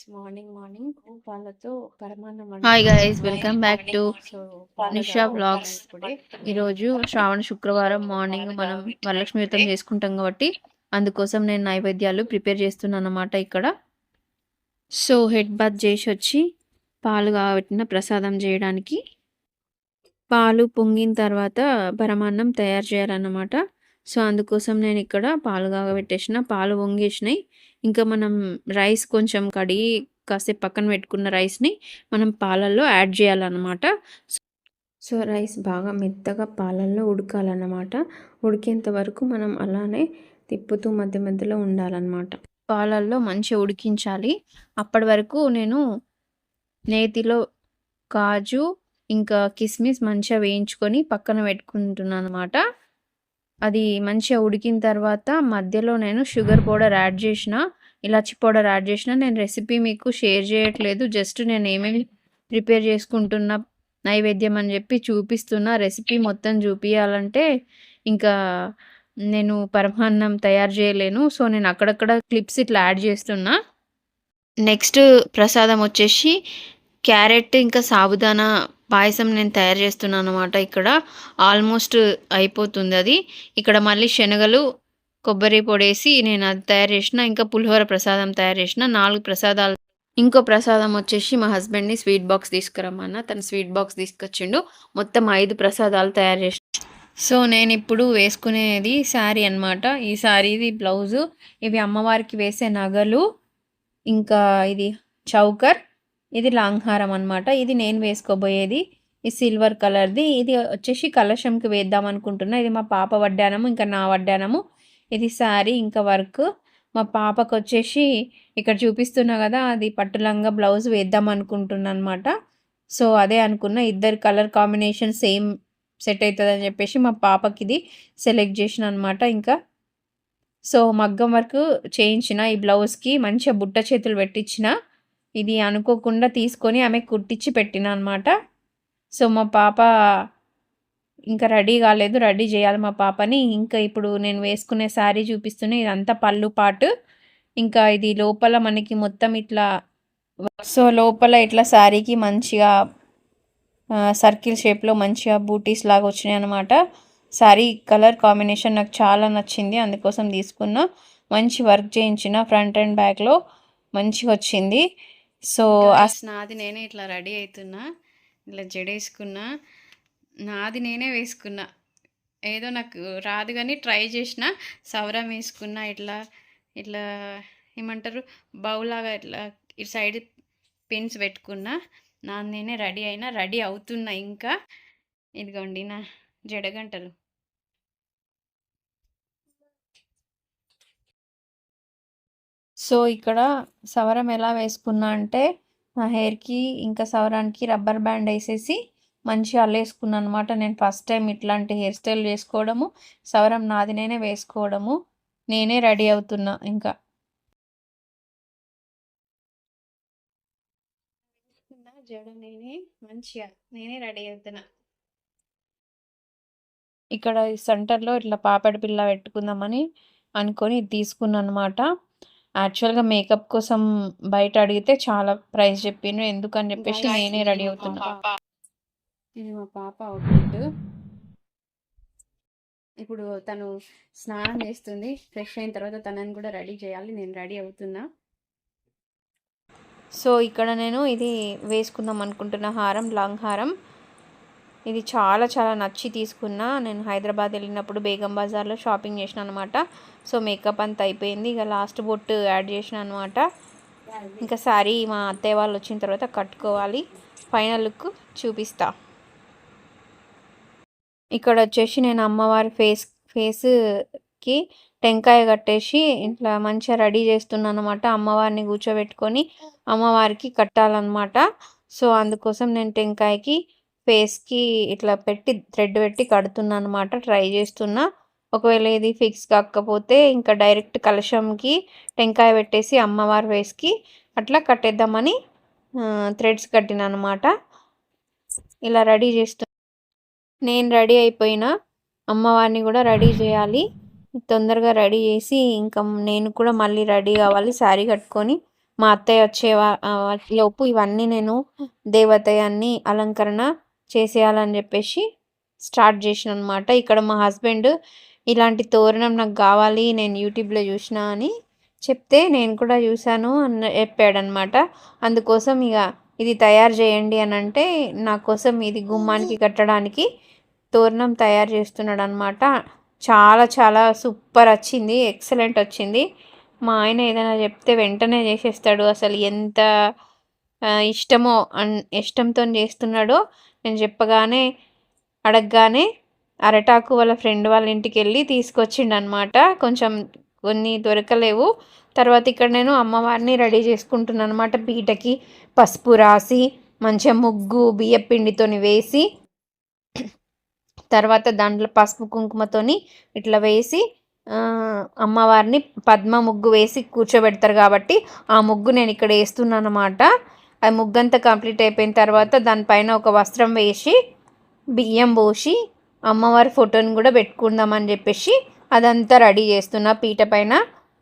Guys morning morning పాలతో పరమాన్నం hi guys welcome back to Nisha vlogs ఈరోజు శ్రావణ శుక్రవారం మార్నింగ్ మనం వరలక్ష్మి వ్రతం చేసుకుంటాం కాబట్టి అందుకోసం నేను నైవేద్యాలు ప్రిపేర్ చేస్తున్నాను అన్నమాట ఇక్కడ. సో హెడ్ బాత్ చేసి వచ్చి పాలు కాబట్టిన ప్రసాదం చేయడానికి. పాలు పొంగిన తర్వాత పరమాన్నం తయారు చేయాలన్నమాట. సో అందుకోసం నేను ఇక్కడ పాలు కాగబెట్టేసిన పాలు పొంగేసినాయి ఇంకా మనం రైస్ కొంచెం కడిగి కాసేపు పక్కన పెట్టుకున్న రైస్ని మనం పాలల్లో యాడ్ చేయాలన్నమాట. సో రైస్ బాగా మెత్తగా పాలల్లో ఉడకాలన్నమాట. ఉడికేంత వరకు మనం అలానే తిప్పుతూ మధ్య మధ్యలో ఉండాలన్నమాట. పాలల్లో మంచిగా ఉడికించాలి. అప్పటి వరకు నేను నేతిలో కాజు ఇంకా కిస్మిస్ మంచిగా వేయించుకొని పక్కన పెట్టుకుంటున్నాను అనమాట అది మంచిగా ఉడికిన తర్వాత మధ్యలో నేను షుగర్ పౌడర్ యాడ్ చేసిన ఇలాచి పౌడర్ యాడ్ చేసిన నేను రెసిపీ మీకు షేర్ చేయట్లేదు. జస్ట్ నేను ఏమేమి ప్రిపేర్ చేసుకుంటున్న నైవేద్యం అని చెప్పి చూపిస్తున్నా. రెసిపీ మొత్తం చూపించాలంటే ఇంకా నేను పరమాన్నం తయారు చేయలేను. సో నేను అక్కడక్కడ క్లిప్స్ ఇట్లా యాడ్ చేస్తున్నా. నెక్స్ట్ ప్రసాదం వచ్చేసి క్యారెట్ ఇంకా సాబుదానా పాయసం నేను తయారు చేస్తున్నాను అనమాట ఇక్కడ. ఆల్మోస్ట్ అయిపోతుంది అది. ఇక్కడ మళ్ళీ శనగలు కొబ్బరి పొడేసి నేను అది తయారు చేసిన ఇంకా పులిహోర ప్రసాదం తయారు చేసిన నాలుగు ప్రసాదాలు. ఇంకో ప్రసాదం వచ్చేసి మా హస్బెండ్ని స్వీట్ బాక్స్ తీసుకురమ్మన్న. తను స్వీట్ బాక్స్ తీసుకొచ్చిండు. మొత్తం ఐదు ప్రసాదాలు తయారు చేసిన సో నేను ఇప్పుడు వేసుకునేది శారీ అనమాట ఈ శారీది బ్లౌజు ఇవి అమ్మవారికి వేసే నగలు ఇంకా ఇది చౌకర్ ఇది లాంగ్ హారం అనమాట ఇది నేను వేసుకోబోయేది ఈ సిల్వర్ కలర్ది. ఇది వచ్చేసి కలశంకి వేద్దాం అనుకుంటున్నా. ఇది మా పాప వడ్డానము ఇంకా నా వడ్డానము. ఇది శారీ ఇంకా వర్క్. మా పాపకు వచ్చేసి ఇక్కడ చూపిస్తున్నా కదా అది పట్టులంగా బ్లౌజ్ వేద్దాం అనుకుంటున్నా అనమాట సో అదే అనుకున్న ఇద్దరు కలర్ కాంబినేషన్ సేమ్ సెట్ అవుతుంది అని చెప్పేసి మా పాపకి ఇది సెలెక్ట్ చేసిన అనమాట ఇంకా. సో మగ్గం వర్క్ చేయించిన ఈ బ్లౌజ్కి మంచిగా బుట్ట చేతులు పెట్టించిన. ఇది అనుకోకుండా తీసుకొని ఆమె కుట్టించి పెట్టిన అనమాట సో మా పాప ఇంకా రెడీ కాలేదు రెడీ చేయాలి మా పాపని. ఇంకా ఇప్పుడు నేను వేసుకునే శారీ చూపిస్తున్నా ఇదంతా పళ్ళు పాటు. ఇంకా ఇది లోపల మనకి మొత్తం ఇట్లా సో లోపల ఇట్లా శారీకి మంచిగా సర్కిల్ షేప్లో మంచిగా బూటీస్ లాగా వచ్చినాయి అనమాట శారీ కలర్ కాంబినేషన్ నాకు చాలా నచ్చింది అందుకోసం తీసుకున్న. మంచి వర్క్ చేయించిన ఫ్రంట్ అండ్ బ్యాక్లో మంచిగా వచ్చింది. సో నాది నేనే ఇట్లా రెడీ అవుతున్నా ఇట్లా జడేసుకున్నా. నాది నేనే వేసుకున్నా. ఏదో నాకు రాదు కానీ ట్రై చేసిన సవరం వేసుకున్నా ఇట్లా ఇట్లా ఏమంటారు బౌలాగా ఇట్లా ఇటు సైడ్ పిన్స్ పెట్టుకున్నా నా నేనే రెడీ అయినా రెడీ అవుతున్నా ఇంకా. ఇదిగోండి నా జడగంటలు. సో ఇక్కడ సవరం ఎలా వేసుకున్నా అంటే నా హెయిర్కి ఇంకా సవరానికి రబ్బర్ బ్యాండ్ వేసేసి మంచిగా అల్లేసుకున్నాను అనమాట నేను ఫస్ట్ టైం ఇట్లాంటి హెయిర్ స్టైల్ చేసుకోవడము సవరం నాది నేనే వేసుకోవడము నేనే రెడీ అవుతున్నా ఇంకా. జడ నేనే మంచిగా నేనే రెడీ అవుతున్నా. ఇక్కడ సెంటర్లో ఇట్లా పాపడి పిల్ల పెట్టుకుందామని అనుకొని తీసుకున్నాను అనమాట యాక్చువల్గా మేకప్ కోసం బయట అడిగితే చాలా ప్రైస్ చెప్పిండ్రు. ఎందుకని చెప్పేసి నేనే రెడీ అవుతున్నా. ఇది మా పాప అవుట్ఫిట్ ఇప్పుడు తను స్నానం చేస్తుంది ఫ్రెష్ అయిన తర్వాత తనని కూడా రెడీ చేయాలి నేను రెడీ అవుతున్నా. సో ఇక్కడ నేను ఇది వేసుకుందాం అనుకుంటున్న హారం లాంగ్ హారం. ఇది చాలా చాలా నచ్చి తీసుకున్నా. నేను హైదరాబాద్ వెళ్ళినప్పుడు బేగం బజార్లో షాపింగ్ చేసిన అనమాట సో మేకప్ అంతా అయిపోయింది. ఇక లాస్ట్ బొట్టు యాడ్ చేసిన అనమాట ఇంకా శారీ మా అత్తయ్య వాళ్ళు వచ్చిన తర్వాత కట్టుకోవాలి. ఫైనల్ లుక్ చూపిస్తా. ఇక్కడ వచ్చేసి నేను అమ్మవారి ఫేస్ ఫేస్కి టెంకాయ కట్టేసి ఇట్లా మంచిగా రెడీ చేస్తున్నాను అనమాట అమ్మవారిని కూర్చోబెట్టుకొని అమ్మవారికి కట్టాలన్నమాట. సో అందుకోసం నేను టెంకాయకి ఫేస్కి ఇట్లా పెట్టి థ్రెడ్ పెట్టి కడుతున్నాను అనమాట ట్రై చేస్తున్నా. ఒకవేళ ఇది ఫిక్స్ కాకపోతే ఇంకా డైరెక్ట్ కలశంకి టెంకాయ పెట్టేసి అమ్మవారి ఫేస్కి అట్లా కట్టేద్దామని థ్రెడ్స్ కట్టిన అనమాట ఇలా రెడీ చేస్తు నేను రెడీ అయిపోయిన అమ్మవారిని కూడా రెడీ చేయాలి తొందరగా రెడీ చేసి ఇంకా నేను కూడా మళ్ళీ రెడీ కావాలి శారీ కట్టుకొని మా అత్తయ్య వచ్చే లోపు ఇవన్నీ నేను దేవతయాన్ని అలంకరణ చేసేయాలని చెప్పేసి స్టార్ట్ చేసిన అనమాట. ఇక్కడ మా హస్బెండ్ ఇలాంటి తోరణం నాకు కావాలి నేను యూట్యూబ్‌లో చూసిన అని చెప్తే నేను కూడా చూశాను అని చెప్పాడనమాట. అందుకోసం ఇక ఇది తయారు చేయండి అనంటే నా కోసం ఇది గుమ్మానికి కట్టడానికి తోరణం తయారు చేస్తున్నాడు అనమాట చాలా చాలా సూపర్ వచ్చింది. ఎక్సలెంట్ వచ్చింది. మా ఆయన ఏదైనా చెప్తే వెంటనే చేసేస్తాడు. అసలు ఎంత ఇష్టమో అన్ ఇష్టంతో చేస్తున్నాడో నేను చెప్పగానే అడగగానే అరటాకు వాళ్ళ ఫ్రెండ్ వాళ్ళ ఇంటికి వెళ్ళి తీసుకొచ్చిండు అనమాట కొంచెం కొన్ని దొరకలేవు. తర్వాత ఇక్కడ నేను అమ్మవారిని రెడీ చేసుకుంటున్నాను అనమాట పీటకి పసుపు రాసి మంచిగా ముగ్గు బియ్యపిండితోని వేసి తర్వాత దాంట్లో పసుపు కుంకుమతోని ఇట్లా వేసి అమ్మవారిని పద్మ ముగ్గు వేసి కూర్చోబెడతారు కాబట్టి ఆ ముగ్గు నేను ఇక్కడ ఏస్తున్నాననమాట. ఆ ముగ్గంతా కంప్లీట్ అయిపోయిన తర్వాత దానిపైన ఒక వస్త్రం వేసి బియ్యం పోసి అమ్మవారి ఫోటోని కూడా పెట్టుకుందామని చెప్పేసి అదంతా రెడీ చేస్తున్నా పీట పైన.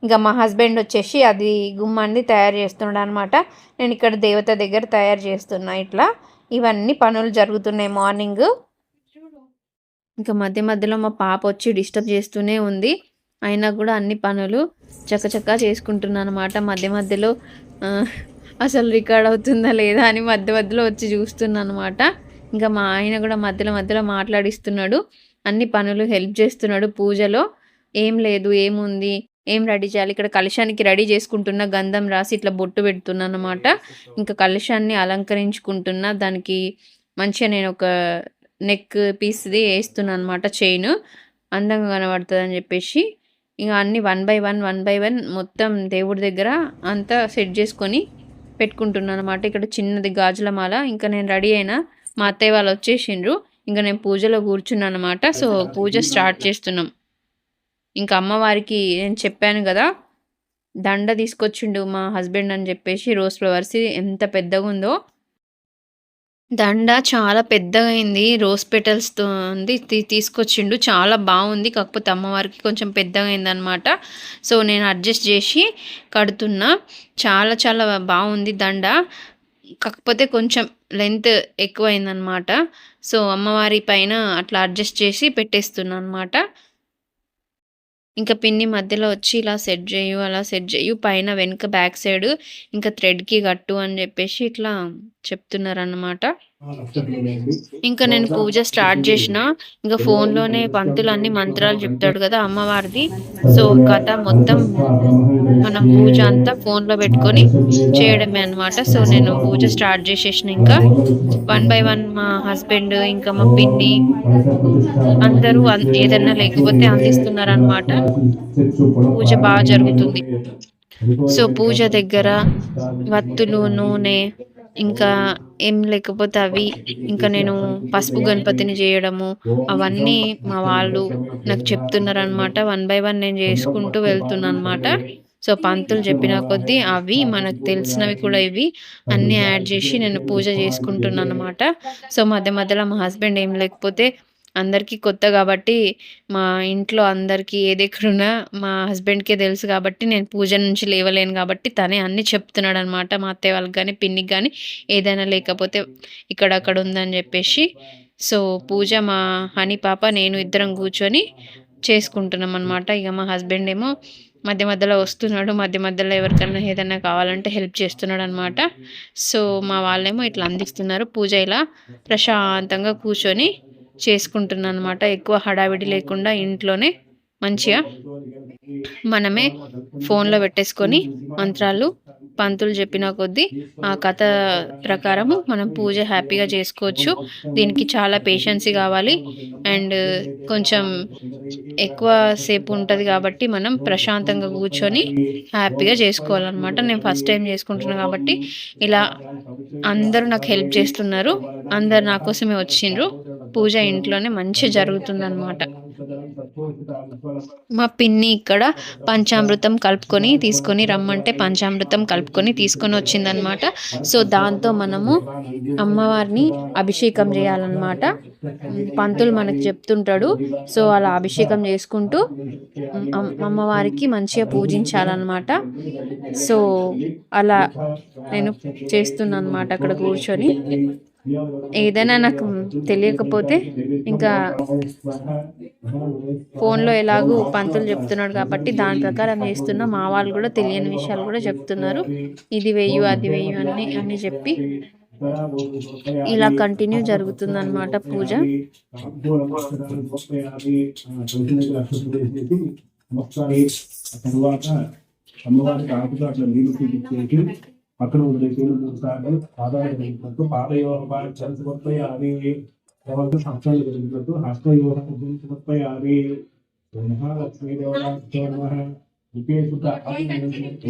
ఇంకా మా హస్బెండ్ వచ్చేసి అది గుమ్మాన్ని తయారు చేస్తున్నాడు అనమాట నేను ఇక్కడ దేవత దగ్గర తయారు చేస్తున్నా ఇట్లా. ఇవన్నీ పనులు జరుగుతున్నాయి మార్నింగు. ఇంక మధ్య మధ్యలో మా పాప వచ్చి డిస్టర్బ్ చేస్తూనే ఉంది. అయినా కూడా అన్ని పనులు చకచకా చేసుకుంటున్నాననమాట. మధ్య మధ్యలో అసలు రికార్డ్ అవుతుందా లేదా అని మధ్య మధ్యలో వచ్చి చూస్తున్నాననమాట. ఇంక మా ఆయన కూడా మధ్యలో మధ్యలో మాట్లాడిస్తున్నాడు. అన్ని పనులు హెల్ప్ చేస్తున్నాడు పూజలో. ఏం లేదు ఏముంది ఏం రెడీ చేయాలి ఇక్కడ కలశానికి రెడీ చేసుకుంటున్నా గంధం రాసి ఇట్లా బొట్టు పెడుతున్నాననమాట. ఇంకా కలశాన్ని అలంకరించుకుంటున్నా. దానికి మంచిగా నేను ఒక నెక్ పీస్‌ది వేస్తున్నాను అనమాట చైన్ అందంగా కనబడతదని చెప్పేసి ఇంకా అన్నీ one by one, one by one మొత్తం దేవుడి దగ్గర అంతా సెట్ చేసుకొని పెట్టుకుంటున్నాననమాట. ఇక్కడ చిన్నది గాజుల మాల. ఇంకా నేను రెడీ అయినా. మా అత్తయ్య వాళ్ళు వచ్చేసిండ్రు. ఇంకా నేను పూజలో కూర్చున్నాను అనమాట సో పూజ స్టార్ట్ చేస్తున్నాం. ఇంకా అమ్మవారికి నేను చెప్పాను కదా దండ తీసుకొచ్చిండు మా హస్బెండ్ అని చెప్పేసి రోజ్ ఫ్లవర్స్ ఎంత పెద్దగుందో. దండ చాలా పెద్దగా అయింది. రోజ్ పెటల్స్తో తి తీసుకొచ్చిండు. చాలా బాగుంది కాకపోతే అమ్మవారికి కొంచెం పెద్దగా అయిందనమాట. సో నేను అడ్జస్ట్ చేసి కడుతున్నా. చాలా చాలా బాగుంది దండ. కాకపోతే కొంచెం లెంత్ ఎక్కువైందనమాట సో అమ్మవారి పైన అట్లా అడ్జస్ట్ చేసి పెట్టేస్తున్నా అనమాట. ఇంకా పిన్ని మధ్యలో వచ్చి ఇలా సెట్ చేయు అలా సెట్ చేయు పైన వెనక బ్యాక్ సైడ్ ఇంకా థ్రెడ్‌కి కట్టు అని చెప్పేసి ఇట్లా చెప్తున్నారనమాట. ఇంక నేను పూజ స్టార్ట్ చేషినా. ఇంక ఫోన్‌లోనే పంతులు అన్ని మంత్రాలు చెప్తాడు కదా అమ్మవారిది. సో కథ మొత్తం మనం పూజ అంతా ఫోన్‌లో పెట్టుకొని చేయడమే అనమాట. సో నేను పూజ స్టార్ట్ చేసేషిన ఇంకా. వన్ బై వన్ మా హస్బెండ్ ఇంకా మా పిన్ని అందరూ ఏదన్నా లేకపోతే అందిస్తున్నారనమాట. పూజ బా జరుగుతుంది. సో పూజ దగ్గర వత్తులు, నూనె ఇంకా ఏం లేకపోతే అవి ఇంకా నేను పసుపు గణపతిని చేయడము అవన్నీ మా వాళ్ళు నాకు చెప్తున్నారు అనమాట వన్ బై వన్ నేను చేసుకుంటూ వెళ్తున్నాననమాట. సో పంతులు చెప్పిన కొద్దీ అవి మనకు తెలిసినవి కూడా ఇవి అన్నీ యాడ్ చేసి నేను పూజ చేసుకుంటున్నాను అనమాట సో మధ్య మధ్యలో మా హస్బెండ్ ఏం లేకపోతే అందరికీ కొత్త కాబట్టి మా ఇంట్లో అందరికీ ఏదెక్కడున్నా మా హస్బెండ్‌కే తెలుసు కాబట్టి నేను పూజ నుంచి లేవలేను కాబట్టి తనే అన్నీ చెప్తున్నాడనమాట. మా అత్తయ్య వాళ్ళకి కానీ పిన్నికి కానీ ఏదైనా లేకపోతే ఇక్కడక్కడ ఉందని చెప్పేసి. సో పూజ మా హనీ పాప, నేను ఇద్దరం కూర్చొని చేసుకుంటున్నాం అనమాట ఇక మా హస్బెండ్ ఏమో మధ్య మధ్యలో వస్తున్నాడు. మధ్య మధ్యలో ఎవరికైనా ఏదైనా కావాలంటే హెల్ప్ చేస్తున్నాడనమాట. సో మా వాళ్ళేమో ఇట్లా అందిస్తున్నారు. పూజ ఇలా ప్రశాంతంగా కూర్చొని చేసుకుంటున్నాననమాట. ఎక్కువ హడావిడి లేకుండా ఇంట్లోనే మంచిగా మనమే ఫోన్‌లో పెట్టేసుకొని మంత్రాలు పంతులు చెప్పిన కొద్దీ ఆ కథ ప్రకారము మనం పూజ హ్యాపీగా చేసుకోవచ్చు. దీనికి చాలా పేషెన్సీ కావాలి. అండ్ కొంచెం ఎక్కువ సేపు ఉంటుంది కాబట్టి మనం ప్రశాంతంగా కూర్చొని హ్యాపీగా చేసుకోవాలనమాట. నేను ఫస్ట్ టైం చేసుకుంటున్నాను కాబట్టి ఇలా అందరూ నాకు హెల్ప్ చేస్తున్నారు. అందరు నా కోసమే వచ్చిండ్రు. పూజ ఇంట్లోనే మంచి జరుగుతుందనమాట. మా పిన్ని ఇక్కడ పంచామృతం కలుపుకొని తీసుకొని రమ్మంటే పంచామృతం కలుపుకొని తీసుకొని వచ్చిందనమాట సో దాంతో మనము అమ్మవారిని అభిషేకం చేయాలన్నమాట. పంతులు మనకు చెప్తుంటాడు. సో అలా అభిషేకం చేసుకుంటూ అమ్- అమ్మవారికి మంచిగా పూజించాలన్నమాట. సో అలా నేను చేస్తున్నాను అనమాట అక్కడ కూర్చొని. ఏదైనా నాకు తెలియకపోతే ఇంకా ఫోన్లో ఎలాగూ పంతులు చెప్తున్నాడు కాబట్టి దాని ప్రకారం చేస్తున్నా. మా వాళ్ళు కూడా తెలియని విషయాలు కూడా చెప్తున్నారు. ఇది వెయ్యు అది వెయ్యు అని అని చెప్పి ఇలా కంటిన్యూ జరుగుతుంది అనమాట పూజ తర్వాత అమ్మవారికి ఆకుతో అట్లా పక్కన వదిలేసి మూడు సార్లు పాదాలు కలిగినట్టు పాదయోగ చలిసిపోతాయి అవి తర్వాత సంవత్సరాలు కలిగినట్టు హస్తయోగ చలిసిపోతాయి అవి మహాలక్ష్మీ దేవతాభ్యో నమః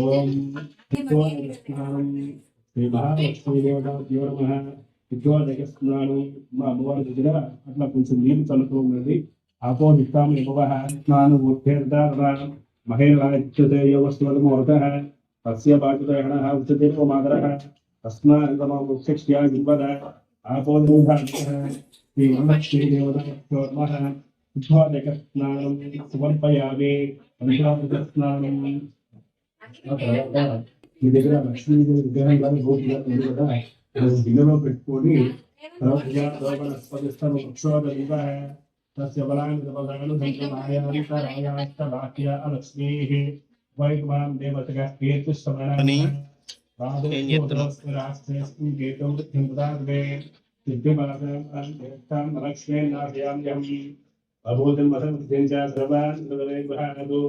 ఓం శ్రీ మహాలక్ష్మీ దేవతాభ్యో మా అమ్మవారి దగ్గర అట్లా కొంచెం నీళ్ళు చల్లుతూ ఉన్నది. ఆపో నిత్తాం యమవః స్నానం ఉత్తేర్దారం మహేరాజ్యతే యోగస్వరమూర్తః తస్య బాధితయణः ఉచ్యతే మాతరः తస్మాదమముక్షక్ష్యా జింవద ఆపో నిధానः శ్రీ మహాలక్ష్మీ దేవతాభ్యో నమః ఉద్వాదక మీ దగ్గర లక్ష్మీదేవి విగ్రహం కానీ గోపురం కదా అది గిన్నెలో పెట్టుకొని స్పదిస్తాను వృక్షోదీప తస్య బలాన్ని లక్ష్మీ నాభ్యామ్యం అభూతం వసం విద్యంచ సర్వాన్ సర్వదే గృహాణదు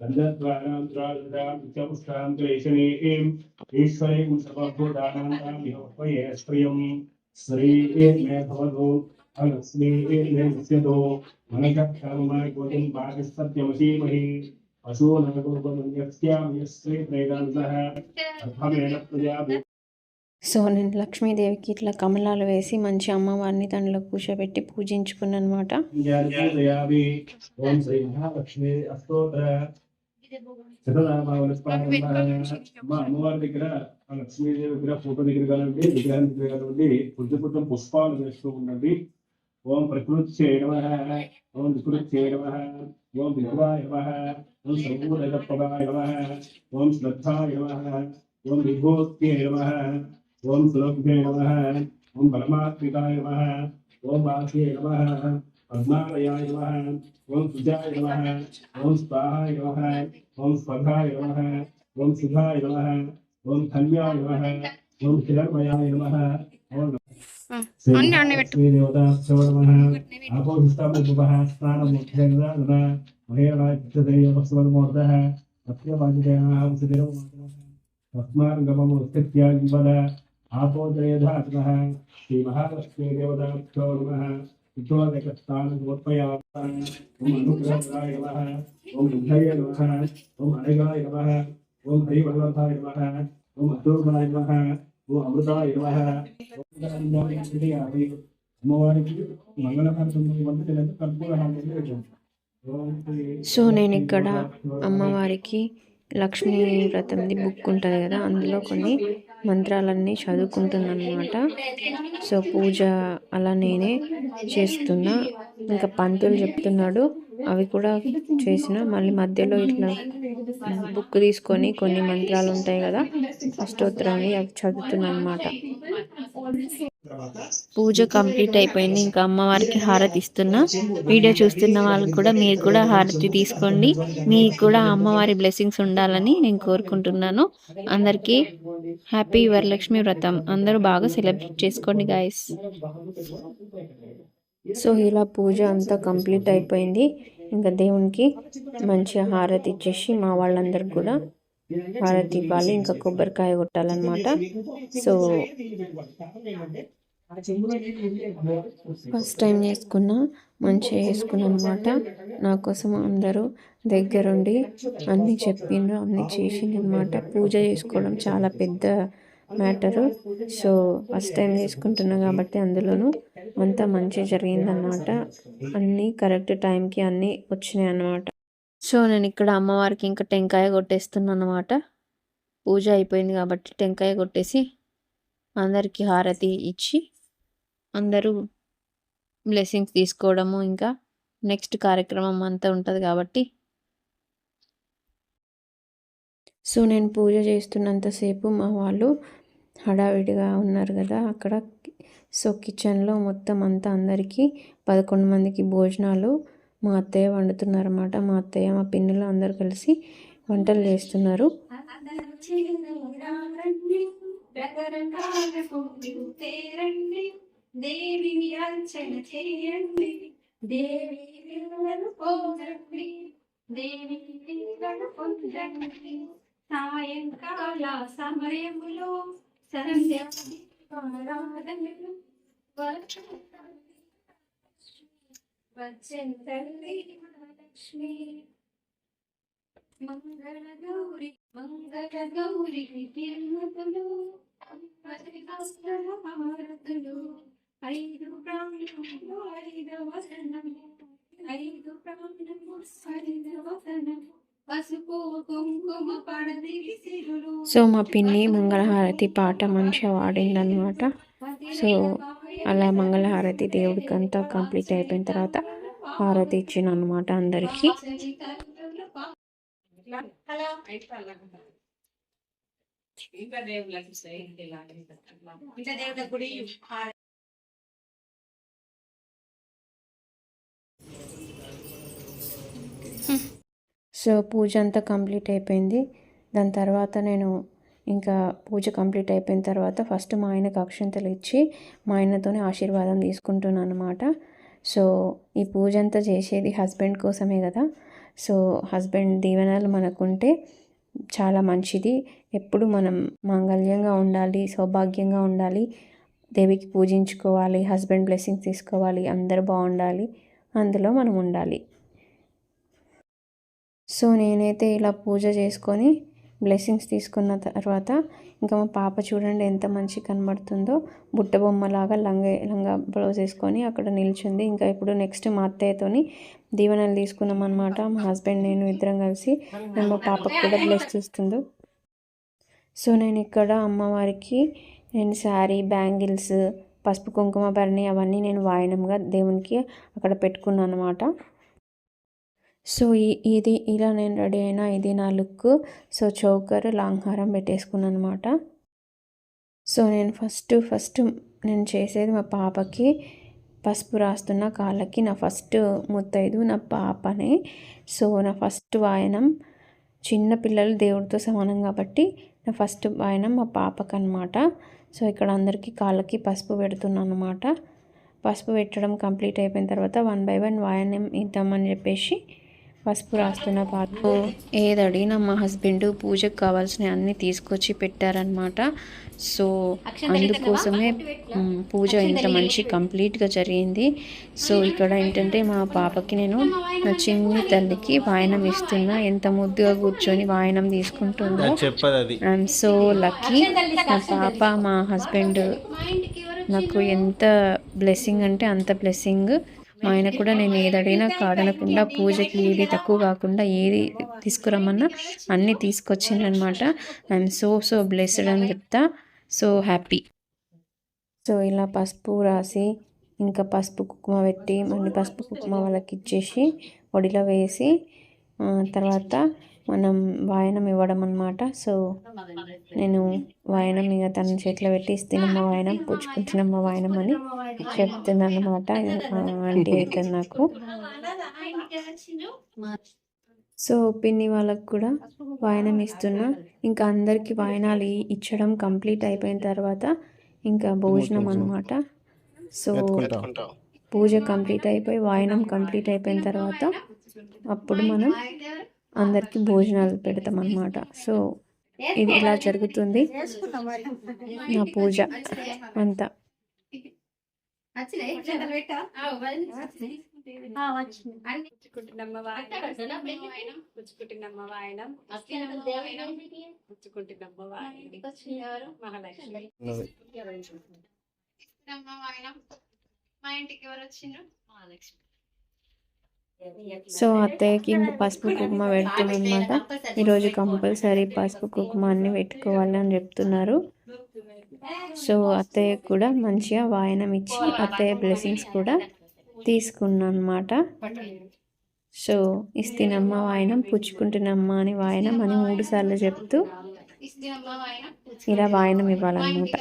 దండద్వారాం త్రాజుతాం నిత్యపుష్టాం క్లేశనీం ఈశ్వరీం సర్వభూతానాం యోపయే శ్రియం శ్రీ మే భవతు అలక్ష్మీ మే నిత్యతో మనకర్మాయ సో నేను లక్ష్మీదేవికి ఇట్లా కమలాలు వేసి మంచి అమ్మవారిని దానిలో కూర్చోబెట్టి పూజించుకున్నాను అనమాట అమ్మవారి దగ్గర లక్ష్మీదేవి దగ్గర ఫోటో దగ్గర కానివ్వండి విగ్రహం దగ్గర కానివ్వండి కొంచెం కొంచెం పుష్పాలు వేస్తూ ఉండండి. ఓం ప్రకృతి చేయడమ ఓం వికృతి చేయడమ ओम विद्वाय वह ओम सर्वोदकपवाय वह ओम श्रद्धाय वह ओम विभूत्ये वह ओम सुलभ्ये वह ओम परमात्मिकाय वह ओम वाक्ये वः पद्मालयाय वह ओम सुजाय वह ओम स्वाहाय वह ओम स्वधाय वह ओम सुधाय वह ओम धन्याय वह ओम हिरण्मयाय वह ओम श्रीदेवता श्रवणमः अपोष्टमुपः स्नानमुख्यग्रहणः महेराजदेवस्वर्मोर्धः सत्यवादिदेवाः सुदेवमातरः तस्मार्गममुस्थित्यागिपद आपोदयधातुनः श्रीमहालक्ष्मीदेवता श्रवणमः उद्वोदकस्थानसमर्पयामः ॐ बुद्धये नमः ॐ अनगाय नमः ॐ हरिवल्लभाय नमः ॐ अतोगाय नमः ఓ అమృత అమ్మవారికి సో నేను ఇక్కడ అమ్మవారికి లక్ష్మీ వ్రతంది బుక్ ఉంటుంది కదా అందులో కొన్ని మంత్రాలన్నీ చదువుకుంటుందన్నమాట సో పూజ అలా నేనే చేస్తున్నా. ఇంకా పంతులు చెప్తున్నాడు అవి కూడా చేసిన మళ్ళీ మధ్యలో ఇట్లా బుక్ తీసుకొని కొన్ని మంత్రాలు ఉంటాయి కదా అష్టోత్తరాన్ని అవి చదువుతున్నాను అనమాట పూజ కంప్లీట్ అయిపోయింది. ఇంకా అమ్మవారికి హారతి ఇస్తున్నా. వీడియో చూస్తున్న వాళ్ళు కూడా మీరు కూడా హారతి తీసుకోండి. మీకు కూడా అమ్మవారి బ్లెస్సింగ్స్ ఉండాలని నేను కోరుకుంటున్నాను. అందరికీ హ్యాపీ వరలక్ష్మి వ్రతం. అందరూ బాగా సెలబ్రేట్ చేసుకోండి గాయస్ సో ఇలా పూజ అంతా కంప్లీట్ అయిపోయింది. ఇంకా దేవునికి మంచిగా హారతి ఇచ్చేసి మా వాళ్ళందరికి కూడా హారతి ఇవ్వాలి. ఇంకా కొబ్బరికాయ కొట్టాలన్నమాట. సో ఫస్ట్ టైం చేసుకున్నా మంచిగా చేసుకున్నా అనమాట నా కోసం అందరూ దగ్గరుండి అన్నీ చెప్పిండ్రు అన్నీ చేసిండ్రు అనమాట పూజ చేసుకోవడం చాలా పెద్ద మ్యాటరు. సో ఫస్ట్ టైం చేసుకుంటున్నా కాబట్టి అందులోనూ అంతా మంచిగా జరిగిందనమాట అన్నీ కరెక్ట్ టైంకి అన్నీ వచ్చినాయి అన్నమాట సో నేను ఇక్కడ అమ్మవారికి ఇంకా టెంకాయ కొట్టేస్తున్నాను అనమాట పూజ అయిపోయింది కాబట్టి టెంకాయ కొట్టేసి అందరికీ హారతి ఇచ్చి అందరూ బ్లెస్సింగ్స్ తీసుకోవడము ఇంకా నెక్స్ట్ కార్యక్రమం అంతా ఉంటుంది కాబట్టి. సో నేను పూజ చేస్తున్నంతసేపు మా వాళ్ళు హడావిడిగా ఉన్నారు కదా అక్కడ సో కిచెన్లో మొత్తం అంతా అందరికీ పదకొండు మందికి భోజనాలు మా అత్తయ్య వండుతున్నారు అన్నమాట మా అత్తయ్య మా పిన్నులు అందరు కలిసి వంటలు చేస్తున్నారు. దేవిని అర్చన చేయండి దేవి పొందండి సాయంకాల సమయములో సంధ్యారాధనలు వచ్చండి మహాలక్ష్మి మంగళ గౌరి మంగళ గౌరి తిరుమతులు హారతులు ఐదు ప్రాణములు ఐదు వసనము ఐదు ప్రాణము ఐదు వసనము సో మా పిన్ని మంగళహారతి పాట మంచిగా వాడిందనమాట సో అలా మంగళహారతి దేవుడికి అంతా కంప్లీట్ అయిపోయిన తర్వాత హారతి ఇచ్చిన అనమాట అందరికీ సో పూజ అంతా కంప్లీట్ అయిపోయింది. దాని తర్వాత నేను ఇంకా పూజ కంప్లీట్ అయిపోయిన తర్వాత ఫస్ట్ మా ఆయనకు అక్షంతలు ఇచ్చి మా ఆయనతోనే ఆశీర్వాదం తీసుకుంటున్నాను అనమాట సో ఈ పూజ అంతా చేసేది హస్బెండ్ కోసమే కదా. సో హస్బెండ్ దీవెనలు మనకుంటే చాలా మంచిది. ఎప్పుడు మనం మాంగళ్యంగా ఉండాలి సౌభాగ్యంగా ఉండాలి దేవికి పూజించుకోవాలి హస్బెండ్ బ్లెస్సింగ్స్ తీసుకోవాలి అందరూ బాగుండాలి అందులో మనం ఉండాలి. సో నేనైతే ఇలా పూజ చేసుకొని బ్లెస్సింగ్స్ తీసుకున్న తర్వాత ఇంకా మా పాప చూడండి ఎంత మంచి కనబడుతుందో. బుట్ట బొమ్మలాగా లంగ లంగా బ్లౌజ్ వేసుకొని అక్కడ నిల్చుంది. ఇంకా ఇప్పుడు నెక్స్ట్ మా అత్తయ్యతోని దీవెనలు తీసుకున్నాం అనమాట మా హస్బెండ్ నేను ఇద్దరం కలిసి. నేను మా పాపకు కూడా బ్లెస్ చేస్తుందో. సో నేను ఇక్కడ అమ్మవారికి నేను శారీ బ్యాంగిల్స్ పసుపు కుంకుమ భరణి అవన్నీ నేను వాయనంగా దేవునికి అక్కడ పెట్టుకున్నాను అనమాట సో ఈ ఇది ఇలా నేను రెడీ అయినా ఇది నా లుక్ సో చౌకర్ లాంగ్ హారం పెట్టేసుకున్నాను అనమాట సో నేను ఫస్ట్ ఫస్ట్ నేను చేసేది మా పాపకి పసుపు రాస్తున్న కాళ్ళకి. నా ఫస్ట్ ముత్తైదు నా పాపనే. సో నా ఫస్ట్ వాయనం చిన్న పిల్లలు దేవుడితో సమానం కాబట్టి నా ఫస్ట్ వాయనం మా పాపకు అనమాట సో ఇక్కడ అందరికీ కాళ్ళకి పసుపు పెడుతున్నాను అనమాట పసుపు పెట్టడం కంప్లీట్ అయిపోయిన తర్వాత వన్ బై వన్ వాయనం ఇద్దామని చెప్పేసి పసుపు రాస్తున్న పాటు ఏది అడిగినా మా హస్బెండ్ పూజకు కావాల్సిన అన్నీ తీసుకొచ్చి పెట్టారనమాట సో అందుకోసమే పూజ ఇంత మంచి కంప్లీట్గా జరిగింది. సో ఇక్కడ ఏంటంటే మా పాపకి నేను నా చిన్ని తల్లికి వాయనం ఇస్తున్నా? ఎంత ముద్దుగా కూర్చొని వాయనం తీసుకుంటుందో. ఐఎమ్ సో లక్కీ నా పాప మా హస్బెండ్ నాకు ఎంత బ్లెస్సింగ్ అంటే అంత బ్లెస్సింగ్ మా ఆయన కూడా నేను ఏది అడిగినా కాదనకుండా పూజకి ఏది తక్కువ కాకుండా ఏది తీసుకురమ్మన్నా అన్నీ తీసుకొచ్చిందనమాట ఐఎమ్ సో సో బ్లెస్డ్ అని చెప్తా. సో హ్యాపీ సో ఇలా పసుపు రాసి ఇంకా పసుపు కుక్కుమ పెట్టి మళ్ళీ పసుపు కుక్కుమ వాళ్ళకి ఇచ్చేసి ఒడిలో వేసి తర్వాత మనం వాయనం ఇవ్వడం అనమాట సో నేను వాయనం ఇక తన చేతిలో పెట్టి ఇస్తున్నమ్మ వాయనం పుచ్చుకుంటున్నమ్మ వాయనం అని చెప్తున్నాను అనమాట ఆంటీ అయితే నాకు. సో పిన్ని వాళ్ళకు కూడా వాయనం ఇస్తున్నా. ఇంకా అందరికి వాయనాలు ఇచ్చడం కంప్లీట్ అయిపోయిన తర్వాత ఇంకా భోజనం అనమాట సో పూజ కంప్లీట్ అయిపోయి వాయనం కంప్లీట్ అయిపోయిన తర్వాత అప్పుడు మనం అందరికీ భోజనాలు పెడతాం అన్నమాట సో ఇది ఇలా జరుగుతుంది. నా పూజ అంతా. మహాలక్ష్మి మా ఇంటికి ఎవరు వచ్చిండ్రు? సో అత్తయ్యకి ఇంక పసుపు కుంకుమ పెడుతున్నమాట ఈరోజు కంపల్సరీ పసుపు కుంకుమ అన్ని పెట్టుకోవాలి అని చెప్తున్నారు. సో అత్తయ్య కూడా మంచిగా వాయనం ఇచ్చి అత్తయ్య బ్లెస్సింగ్స్ కూడా తీసుకున్నాను అనమాట సో ఇస్తినమ్మ వాయనం పుచ్చుకుంటున్నమ్మ అని వాయనం అని మూడు సార్లు చెప్తూ ఇలా వాయనం ఇవ్వాలన్నమాట.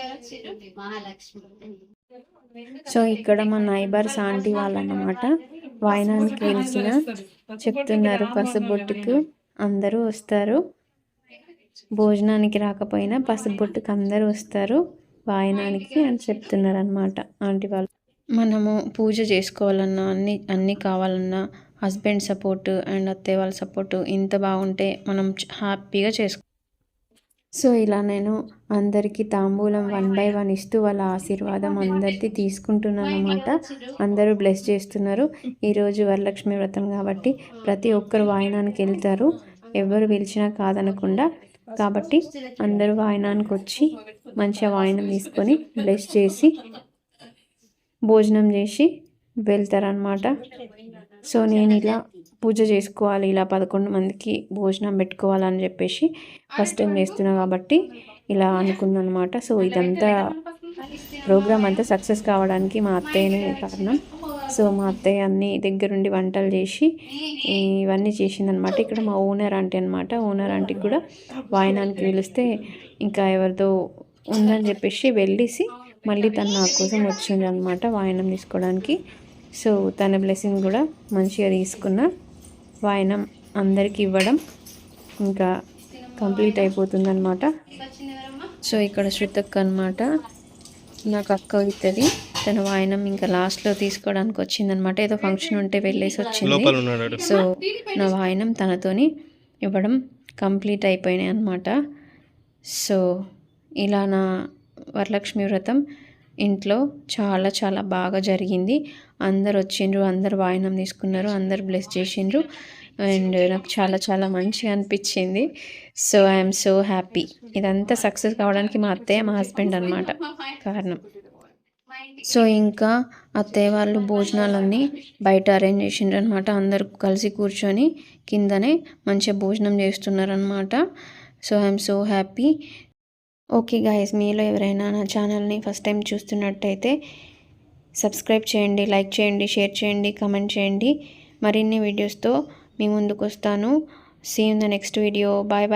సో ఇక్కడ మా నైబర్స్ ఆంటీ వాళ్ళన్నమాట. వాయనానికి పిలిచిన చెప్తున్నారు పసుబొట్టుకు అందరూ వస్తారు. భోజనానికి రాకపోయినా పసుబొట్టుకు అందరూ వస్తారు. వాయనానికి అని చెప్తున్నారు అనమాట ఆంటీ వాళ్ళు. మనము పూజ చేసుకోవాలన్నా అన్ని అన్నీ కావాలన్నా హస్బెండ్ సపోర్ట్ అండ్ అత్తయ్య వాళ్ళ సపోర్ట్ ఇంత బాగుంటే మనం హ్యాపీగా చేసుకో సో ఇలా నేను అందరికీ తాంబూలం వన్ బై వన్ ఇస్తూ వాళ్ళ ఆశీర్వాదం అందరిది తీసుకుంటున్నాను అనమాట అందరూ బ్లెస్ చేస్తున్నారు. ఈరోజు వరలక్ష్మి వ్రతం కాబట్టి ప్రతి ఒక్కరు వాయనానికి వెళ్తారు. ఎవరు పిలిచినా కాదనకుండా. కాబట్టి అందరూ వాయనానికి వచ్చి మంచిగా వాయనం తీసుకొని బ్లెస్ చేసి భోజనం చేసి వెళ్తారనమాట సో నేను ఇలా పూజ చేసుకోవాలి ఇలా పదకొండు మందికి భోజనం పెట్టుకోవాలని చెప్పేసి ఫస్ట్ టైం చేస్తున్నా కాబట్టి ఇలా అనుకుందనమాట అనమాట సో ఇదంతా ప్రోగ్రామ్ అంతా సక్సెస్ కావడానికి మా అత్తయ్యనే కారణం. సో మా అత్తయ్య అన్ని దగ్గరుండి వంటలు చేసి ఇవన్నీ చేసిందనమాట ఇక్కడ మా ఓనర్ ఆంటీ అనమాట ఓనర్ ఆంటీకి కూడా వాయనానికి పిలిస్తే ఇంకా ఎవరితో ఉందని చెప్పేసి వెళ్ళేసి మళ్ళీ తను నా కోసం వచ్చింది అనమాట వాయనం తీసుకోవడానికి. సో తన బ్లెస్సింగ్ కూడా మంచిగా తీసుకున్న. వాయనం అందరికి ఇవ్వడం ఇంకా కంప్లీట్ అయిపోతుందన్నమాట. సో ఇక్కడ శృతక్క అనమాట నాకు అక్క అవుతుంది తన వాయనం ఇంకా లాస్ట్లో తీసుకోవడానికి వచ్చిందనమాట ఏదో ఫంక్షన్ ఉంటే వెళ్ళేసి వచ్చింది. సో నా వాయనం తనతోని ఇవ్వడం కంప్లీట్ అయిపోయినాయి అనమాట సో ఇలా నా వరలక్ష్మి వ్రతం ఇంట్లో చాలా చాలా బాగా జరిగింది. అందరు వచ్చిండ్రు అందరు వాయనం తీసుకున్నారు అందరు బ్లెస్ చేసిండ్రు. అండ్ నాకు చాలా చాలా మంచిగా అనిపించింది. సో ఐఎమ్ సో హ్యాపీ ఇదంతా సక్సెస్ కావడానికి మా అత్తయ్య మా హస్బెండ్ అనమాట కారణం. సో ఇంకా అత్తయ్య వాళ్ళు భోజనాలన్నీ బయట అరేంజ్ చేసిండ్రు అనమాట అందరు కలిసి కూర్చొని కిందనే మంచిగా భోజనం చేస్తున్నారనమాట so I'm so happy okay guys మీలో ఎవరైనా నా ఛానల్ని ఫస్ట్ టైం చూస్తున్నట్టయితే సబ్స్క్రైబ్ చేయండి లైక్ చేయండి షేర్ చేయండి కమెంట్ చేయండి. మరిన్ని వీడియోస్తో మీ ముందుకు వస్తాను see in the next video bye bye